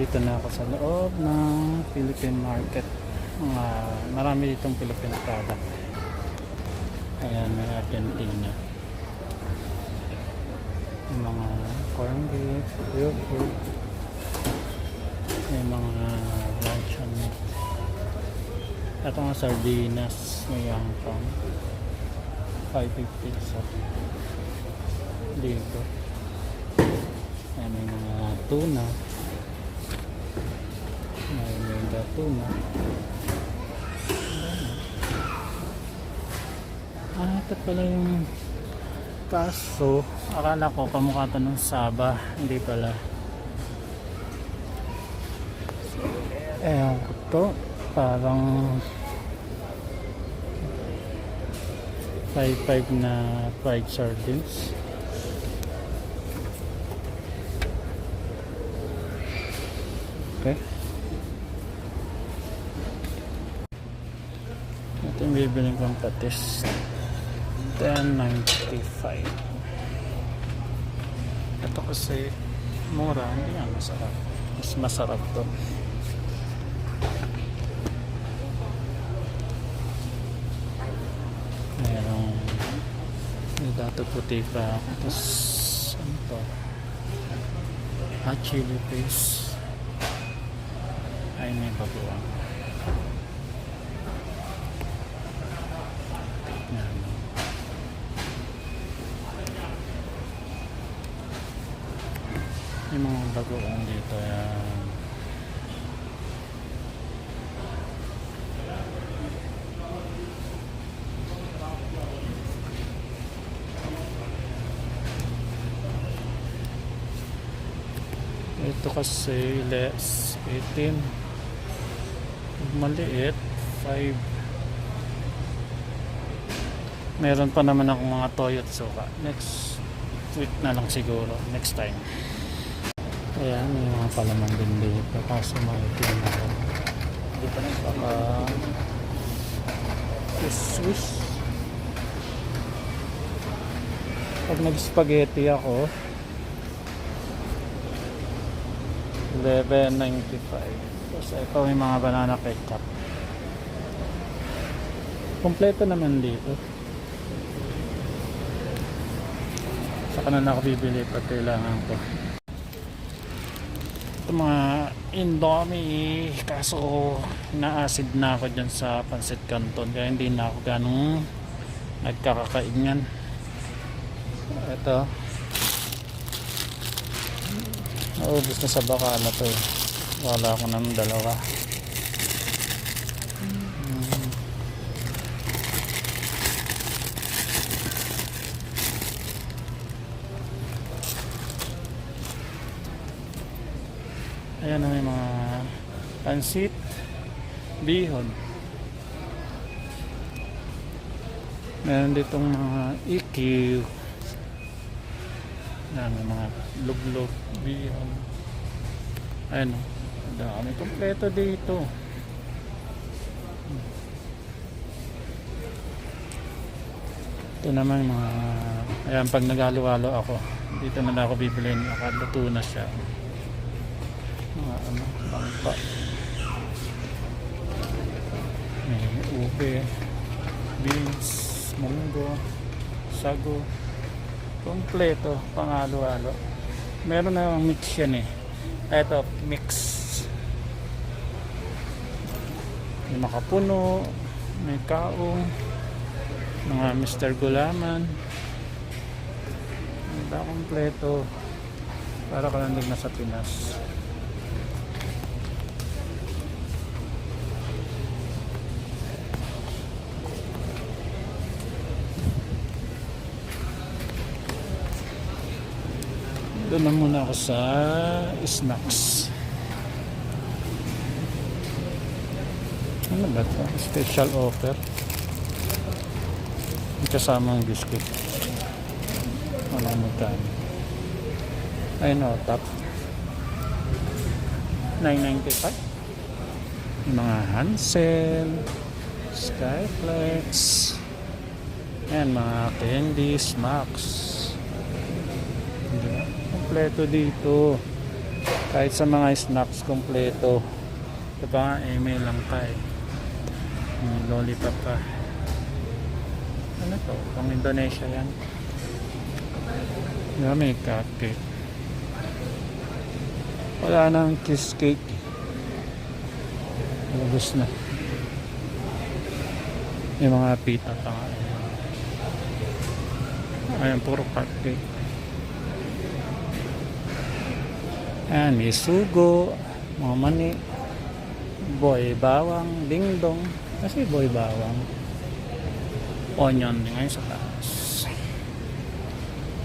Dito na ako sa loob ng Philippine Market. Mga marami ditong Philippine product. Ayan, may Argentina. May mga corn beef, yogurt. May mga luncheon meat. Ito nga sardinas, may yangkang. 550 sa dito. Ayan, may mga tuna. Tuna. Ah, ito pala yung kaso. Akala ko kamukha to ng Saba. Hindi pala. Ewan ko to. Parang 5-5 na fried sardines. Okay. Bibiling kong patis. 10.95. Ito kasi mura, hindi nga masarap. Mas masarap to. Merong dato puti pa. Tapos ano to? Hot chili paste. Ay may bagoong. Tignan mo. May mga bagoong dito yan. Ito kasi less 18. Pag maliit 5. Meron pa naman akong mga toyo at suka. Next week na lang siguro. Next time. Ayan, may mga palaman din dito. Kaso maitim na rin. Hindi pa nagpaka... Swiss. Pag nag-spaghetti ako, 11.95 Tapos ito may mga banana ketchup Kompleto naman dito Saka na ako bibili pag kailangan ko Ito mga Indomie Kaso na-acid na ako dyan sa Pancit Canton Kaya hindi na ako ganong Nagkakakaingan Ito Naubos na sa baka na to eh. Wala ko ng dalawa. Mm. Ayan na mga pansit, bihon. Meron ditong mga EQ. Yan, may mga luglog, bihon. Ayan, oh. dami kompleto dito. Ito naman mga, ayan, pag nagalo-alo ako, dito na ako bibili, nakaluto na siya. Mga ano, bangka. May ube, beans, munggo, sago, kompleto pangalo-alo. Meron na mix yan eh. Eto mix. May makapuno may kaong mga Mr. Gulaman. Kompleto para ka lang din nasa Pinas Doon na muna ako sa snacks. Ano ba ito? Special offer. May kasamang biscuit. Ano magkano? Ayun o, top. 9.95. Yung mga Hansel, Skyflex, Ayan, mga candies, Max. Kompleto dito. Kahit sa mga snacks kompleto. Ito pa nga, email lang pa eh. May lollipop pa. Ano to? Pang Indonesia yan. May cupcake. Wala nang cheesecake. Ubus na. Yung mga pita pa nga. Ayan, puro cupcake. Ayan, may sugo, mga mani, boy bawang, dingdong. Kasi boy bawang. Onion din ngayon sa taas.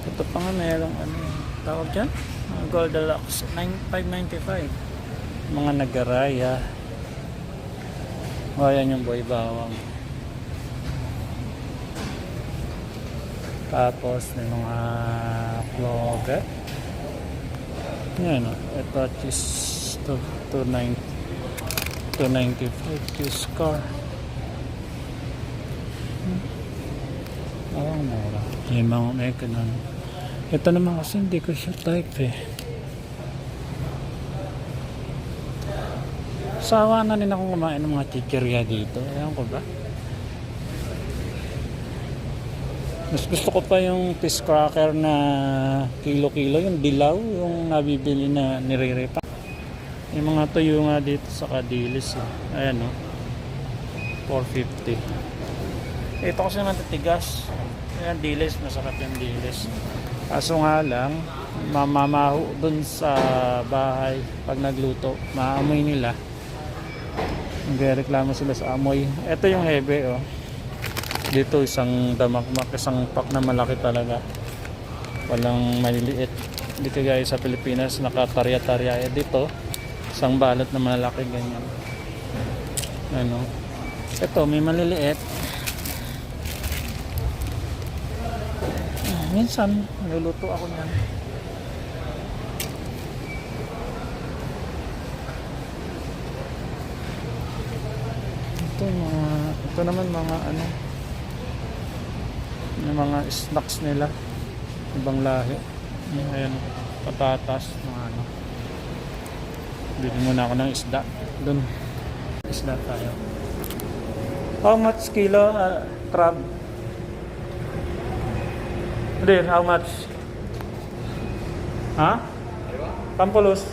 Ito pa nga merong ano, tawag dyan? Mga Goldilocks, 9,595. Mga nagaraya. O, ayan yung boy bawang. Tapos may mga clover. Yan. Ito cheese to 290 295 cheese car. Hmm. Oh, mura. Yung mga may ganun. Ito naman kasi hindi ko siya type eh. Sawa na rin akong kumain ng mga chichirya dito. Ayan ko ba? Mas gusto ko pa yung fish cracker na kilo-kilo, yung dilaw, yung nabibili na nire-repa. Yung mga tuyo nga dito sa Kadilis. Eh. Ayan o. 450. Ito kasi naman titigas. Ayan, dilis. Masarap yung dilis. Kaso nga lang, mamamaho dun sa bahay pag nagluto. Maamoy nila. Nagreklamo sila sa amoy. Ito yung hebe oh. Dito isang damakmak, isang pack na malaki talaga. Walang maliliit. Hindi kagaya sa Pilipinas, nakatarya-tarya. Eh, dito, isang balot na malaki ganyan. Ano? Ito, may maliliit. Ah, Minsan, niluluto ako niyan. Ito mga, ito naman mga ano, yung mga snacks nila. Ibang lahi. Ayan, patatas, mga ano. Bili muna ako ng isda. Doon. Isda tayo. How much kilo uh, crab? Din, how much? Ha? Pampulos?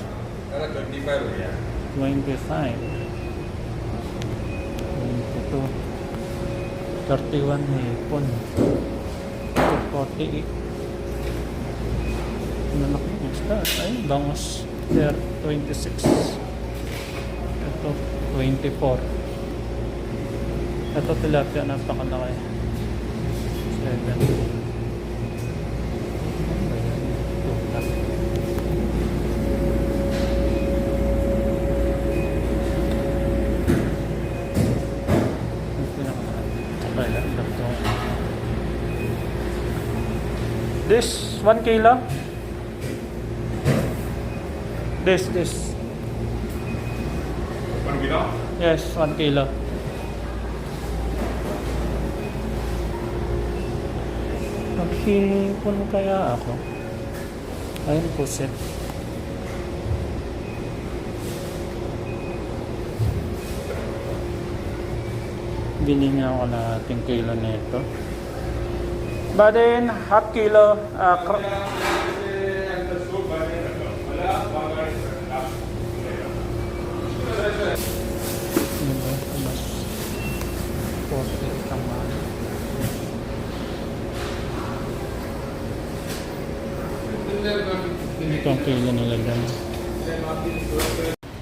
Ahora 25 ya. 25. 22. 31 hipon. 48. Ano na kaya isda? Ay, bangos. There, 26. Ito, 24. Ito tilapia, napakalaki. 7. This one kilo. This this ¿One kilo? yes one kilo. Maghihipon kaya ako. Ayun po set. Bili nga ako na ating kilo nito. Badin, half kilo. Uh, cr- Ano ba? Mas 40 tama. Ito ang kilo nila dyan.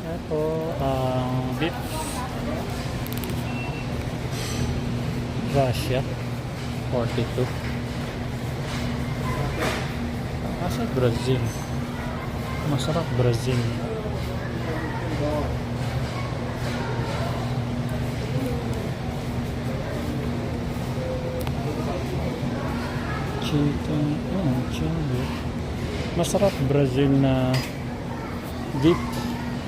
Ito ang beef. Russia. 42. Asa Brazil? Masarap Brazil. Chicken, oh, chili. Masarap Brazil na beef.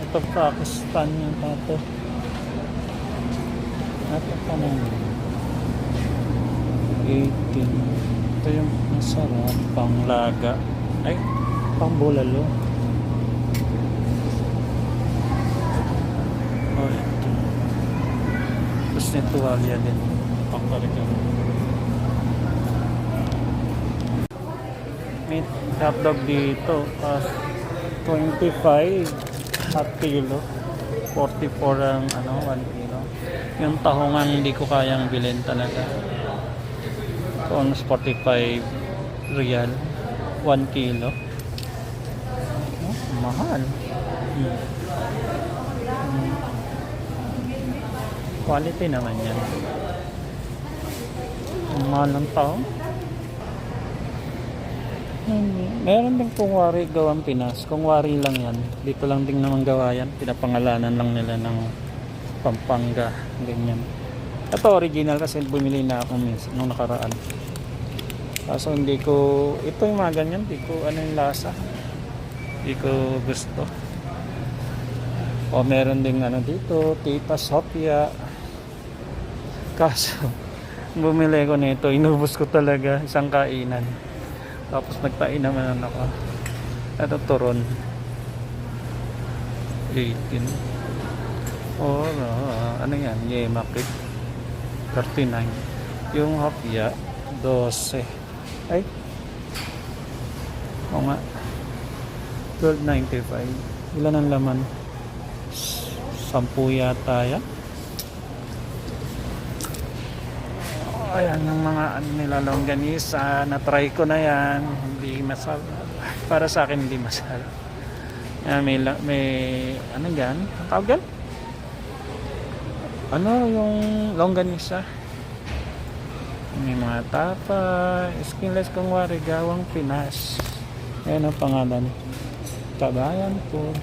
Ito Pakistan yung tato. Ito pa naman. 18. Ito yung masarap pang ay, pambolalo. Oh, ito. Tapos na tuwalya din. Pangkalikan. Meat hotdog dito. As 25 at kilo. 44 ang ano, 1 kilo. Yung tahongan hindi ko kayang bilhin talaga. So, almost 45 real. 1 kilo. Oh, mahal. Hmm. Hmm. Quality naman yan. Ang mahal ng tao. Hmm, Meron din kung wari gawang Pinas. Kung wari lang yan. Dito lang din naman gawa yan. Pinapangalanan lang nila ng Pampanga. Ganyan. Ito original kasi bumili na ako minsan nung nakaraan. Kaso hindi ko, ito yung mga ganyan, hindi ko ano yung lasa. Hindi ko gusto. O meron ding ano dito, Tita Sophia. Kaso, bumili ko nito, inubos ko talaga isang kainan. Tapos nagpain naman ako. Ito turon. 18. O ah, ano yan, Yema cake. 39. Yung hopya, 12. Ay. Oo nga. 12.95. Ilan ang laman? Sampu yata yan. Ayan ang mga ano nila longganisa. Na-try ko na yan. Hindi masarap. Para sa akin hindi masarap. Ayan, may, may ano yan? Ang tawag yan? Ano yung longganisa? May mga tapa, skinless kung wari, gawang Pinas. Ayan ang pangalan. Kabayan po.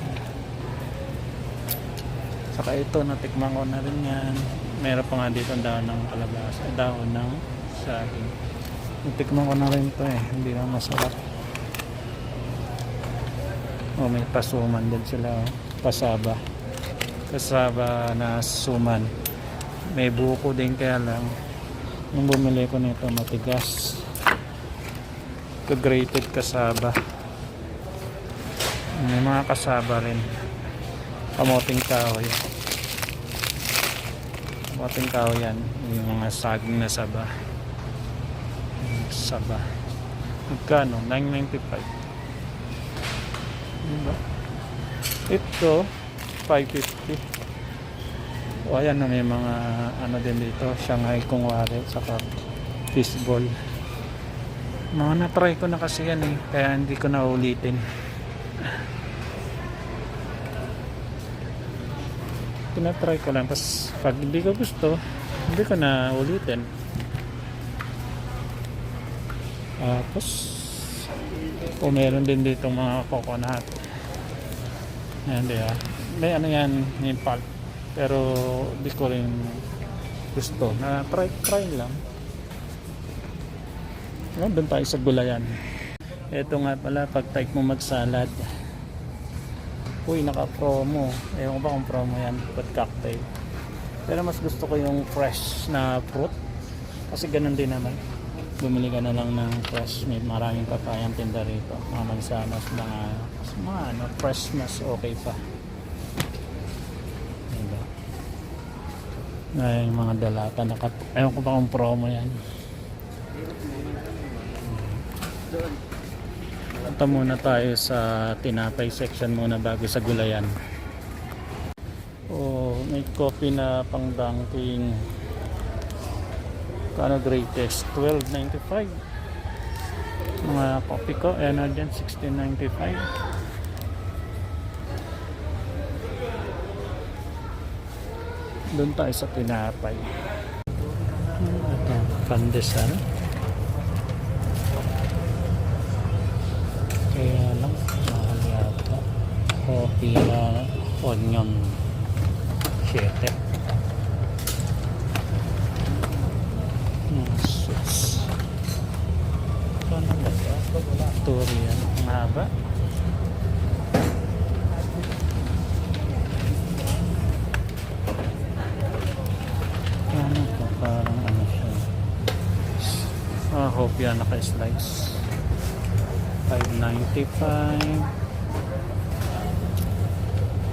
Saka ito, natikman ko na rin yan. Meron pa nga dito ang dahon ng kalabasa, dahon ng saging. Natikman ko na rin to eh, hindi na masarap. Oh, may pasuman din sila, oh. pasaba. Kasaba na suman. May buko din kaya lang. Nung bumili ko nito matigas. Ka-grated kasaba. May mga kasaba rin. Kamoting kahoy. Kamoting kahoy yan. Yung mga saging na saba. Yung Saba. Magkano? 9.95. Diba? Ito, 550. O ayan na may mga ano din dito, Shanghai Kungwari, saka fishball. Mga na-try ko na kasi yan eh, kaya hindi ko na ulitin. Tinatry ko lang, tapos pag hindi ko gusto, hindi ko na ulitin. Tapos, o meron din dito mga coconut. Ayan, di ba? May ano yan, may pulp. Pero di ko rin gusto. Na try, try lang. Ayan, doon tayo sa gulayan. Ito nga pala, pag type mo magsalad. Uy, naka-promo. Ewan ko ba kung promo yan, fruit cocktail. Pero mas gusto ko yung fresh na fruit. Kasi ganun din naman. Bumili ka na lang ng fresh. May maraming papayang tinda rito. Mga mansanas, mga, mga ano, fresh mas okay pa. Ay, yung mga dalata. Nakat Ewan ko ba kung promo yan. Punta muna tayo sa tinapay section muna bago sa gulayan. Oh, may coffee na pang dunking. Kano greatest? 12.95. Mga coffee ko, ayan na dyan, 16.95. Doon tayo sa tinapay. Ito, pandesal. Kaya lang, mahal yata. Coffee na onion. 7. Hmm, ito? Durian. Ang haba. Ano to? Parang ano siya. Yan naka-slice. 5.95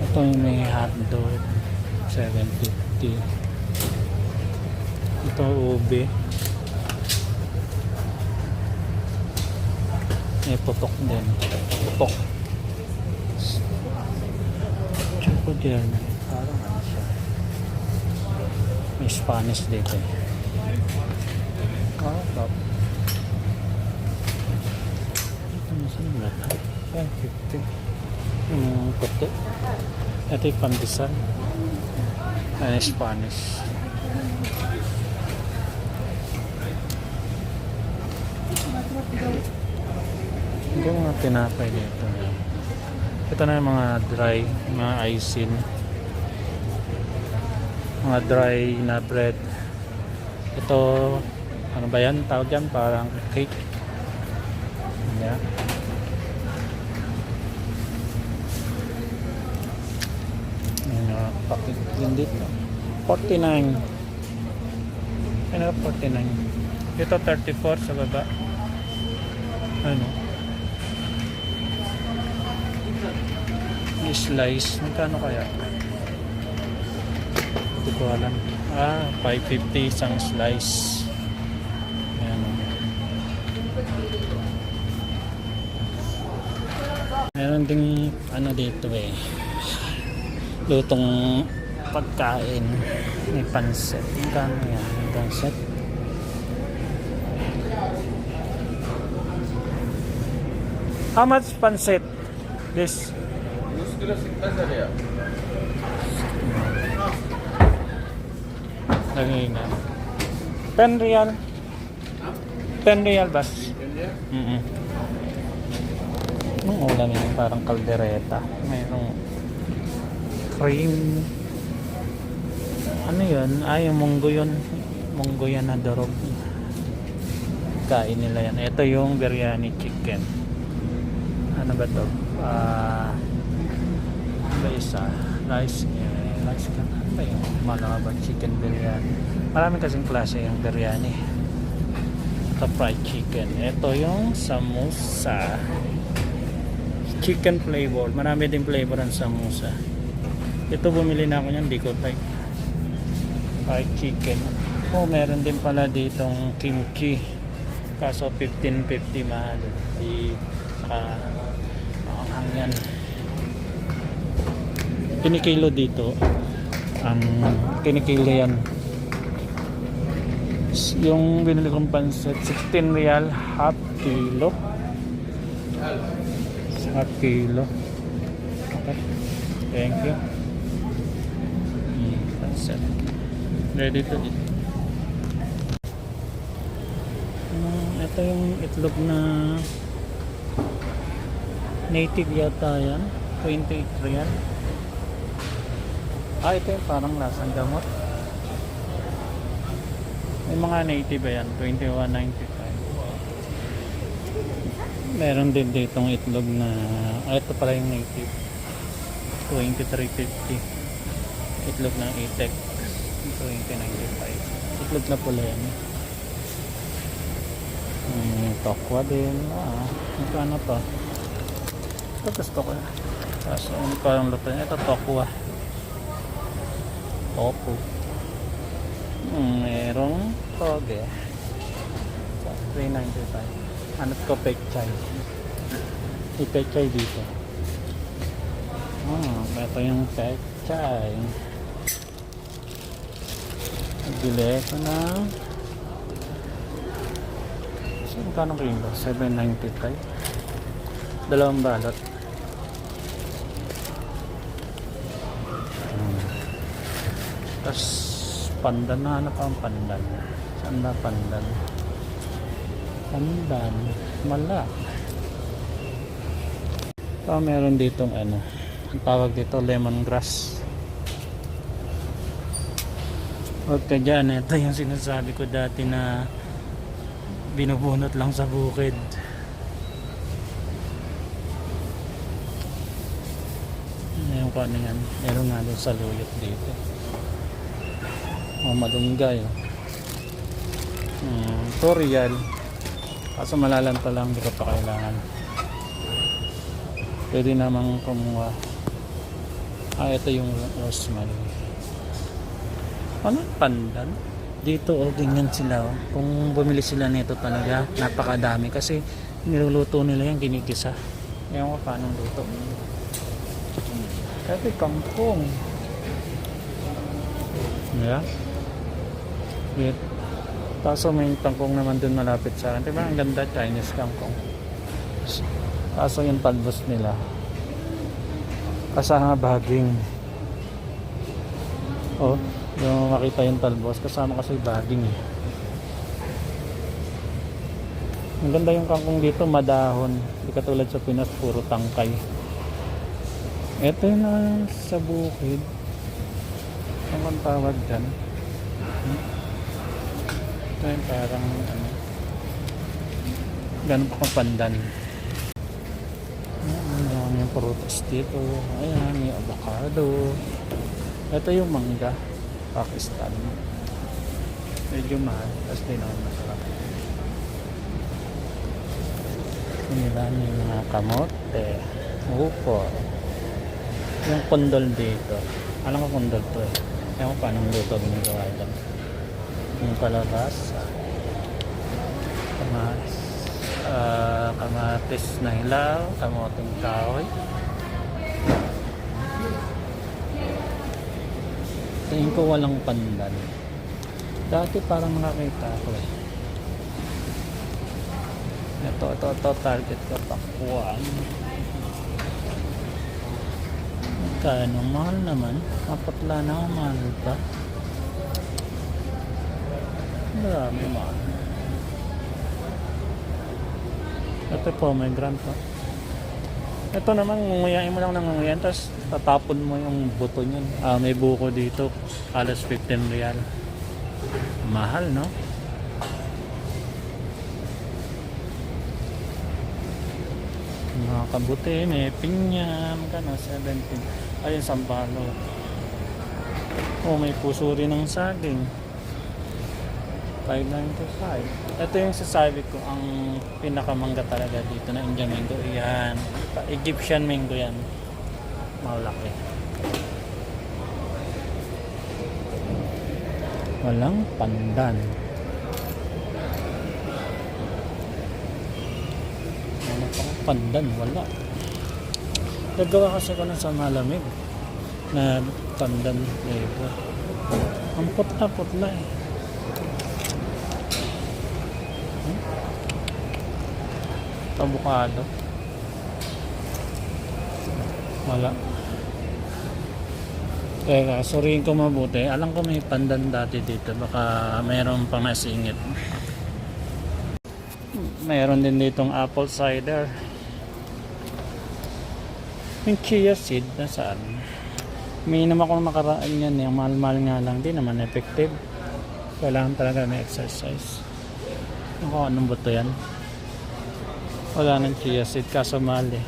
Ito yung may hotdog 7.50 Ito, ube. May putok din. Putok. Choco journey. Parang ano siya. May Spanish dito eh. Ah, top. Ano saan ito? 550. Yung puti. Ito yung pandesal. Ano Spanish. Ito mga tinapay dito. Ito na yung mga dry, mga isin. Mga dry na bread. Ito, ano ba yan? Tawag yan parang cake. Yeah. Yung uh, pakit din dito. 49. Ano 49? Ito 34 sa baba. Ano? Slice. Magkano kaya? Hindi ko alam. Ah, 550 isang slice. Ayan. Meron ding ano dito eh. Lutong pagkain may pansit magkano yan may pansit how much pansit this Nangina. 10 real. 10 real bas. 10 real? Mm -mm. Ulam yun, parang kaldereta. Mayroong cream. Ano yun? Ah, yung munggo yun. Munggo yan na durog. Kain nila yan. Ito yung biryani chicken. Ano ba to? Ah, ba isa? Rice. Eh, rice ka. Ano ba yung malaba chicken biryani? Marami kasing klase yung biryani. Ito fried chicken. Ito yung samosa. Chicken flavor. Marami din flavor ang samosa. Ito bumili na ako niyan. Di ko type. Fried chicken. Oh, meron din pala ditong kimchi. Kaso 15.50 mahal. Di saka maanghang yan. Kinikilo dito. Ang kinikilo yan. Yung binili kong pansit, 16 real, half kilo. Half kilo. Okay. Thank you. Mm. Ready to eat. Mm, ito yung itlog na native yata yan. 28 real. Ah, ito yung parang lasang gamot. May mga native ba yan? 21.95. Meron din ditong itlog na ah, ito pala yung native. 23.50. Itlog ng Atex. 20.95. Itlog na pula yan. Hmm, tokwa din. Ah, magkano to? Ito gusto ko. Kaso ano pa yung luto niya? Ito tokwa. Tofu. Hmm, merong toge. Sa 395. Hanap ko pechay. May pechay dito. Ah, ito yung pechay. Ko na So, magkano kilo? 795. Dalawang balot. Hmm. Tapos, pandan na hanap ang pandan. Saan na pandan? Pandan. Mala. Pa meron ditong ano. Ang tawag dito lemongrass. Huwag ka dyan. Ito yung sinasabi ko dati na binubunot lang sa bukid. Ano yung kano yan? Meron nga doon sa luyot dito. Oh, malunggay. Oh. Hmm, Torial. Kaso malalanta lang, hindi ko pa kailangan. Pwede namang kumuha. Ah, ito yung rosemary. Ano? Pandan? dito o ganyan sila oh. kung bumili sila nito talaga napakadami kasi niluluto nila yan ginikisa ewan ko paano luto kasi kangkong yeah Wait. Kaso may kangkong naman dun malapit sa akin. Diba ang ganda Chinese kangkong. Kaso yung talbos nila. Kasama baging. Oh, yung makita yung talbos. Kasama kasi baging eh. Ang ganda yung kangkong dito, madahon. Hindi katulad sa Pinas, puro tangkay. Ito yung sa bukid. Ano ang tawag dyan? Ito yung parang ano. Ganun pa pandan. Ayan, yung prutas dito. Ayan, may avocado. Ito yung mangga. Pakistan. Medyo mahal. Tapos di naman masarap. Nila yung mga kamote. Upo. Yung kondol dito. Alam ko kondol to eh. Ewan ko paano luto ginagawa dyan. Yung kalabasa. Kamatis. ah kamatis na hilaw. Kamoting kahoy. Tingin ko walang pandan. Dati parang nakakita ko eh. Ito, ito, ito, target ko, pakwan. Magkano? Mahal naman. Kapatla na ako, mahal pa. Marami mahal. Ito po, may grant pa. Ito naman, nguyain mo lang ng nguyain, tapos tatapon mo yung buto niyan. Ah, may buko dito. Alas 15 real. Mahal, no? Mga kabuti, may pinya, magkano, 17. Ayun, sampalo. Oh, may puso rin ng saging. 595. Ito yung sasabi ko, ang pinakamangga talaga dito na Indian mango. Yan. Egyptian mango yan. Malaki. Walang pandan. Wala pang pandan, wala. Nagawa kasi ko na sa malamig na pandan flavor. Ang putla-putla eh. Avocado. Wala. Teka, suriin ko mabuti. Alam ko may pandan dati dito. Baka mayroon pang nasingit. Mayroon din ditong apple cider. Yung chia seed, nasaan? May naman akong nakaraan yan. Yung mahal-mahal nga lang. Di naman effective. Kailangan talaga may exercise. Ako, anong buto yan? Wala ng chia seed. Kaso mahal eh.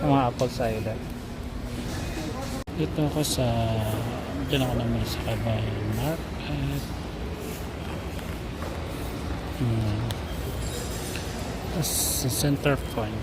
Mga apple cider. Dito ako sa Diyan ako naman sa Kabayan Market. Hmm. Sa center point.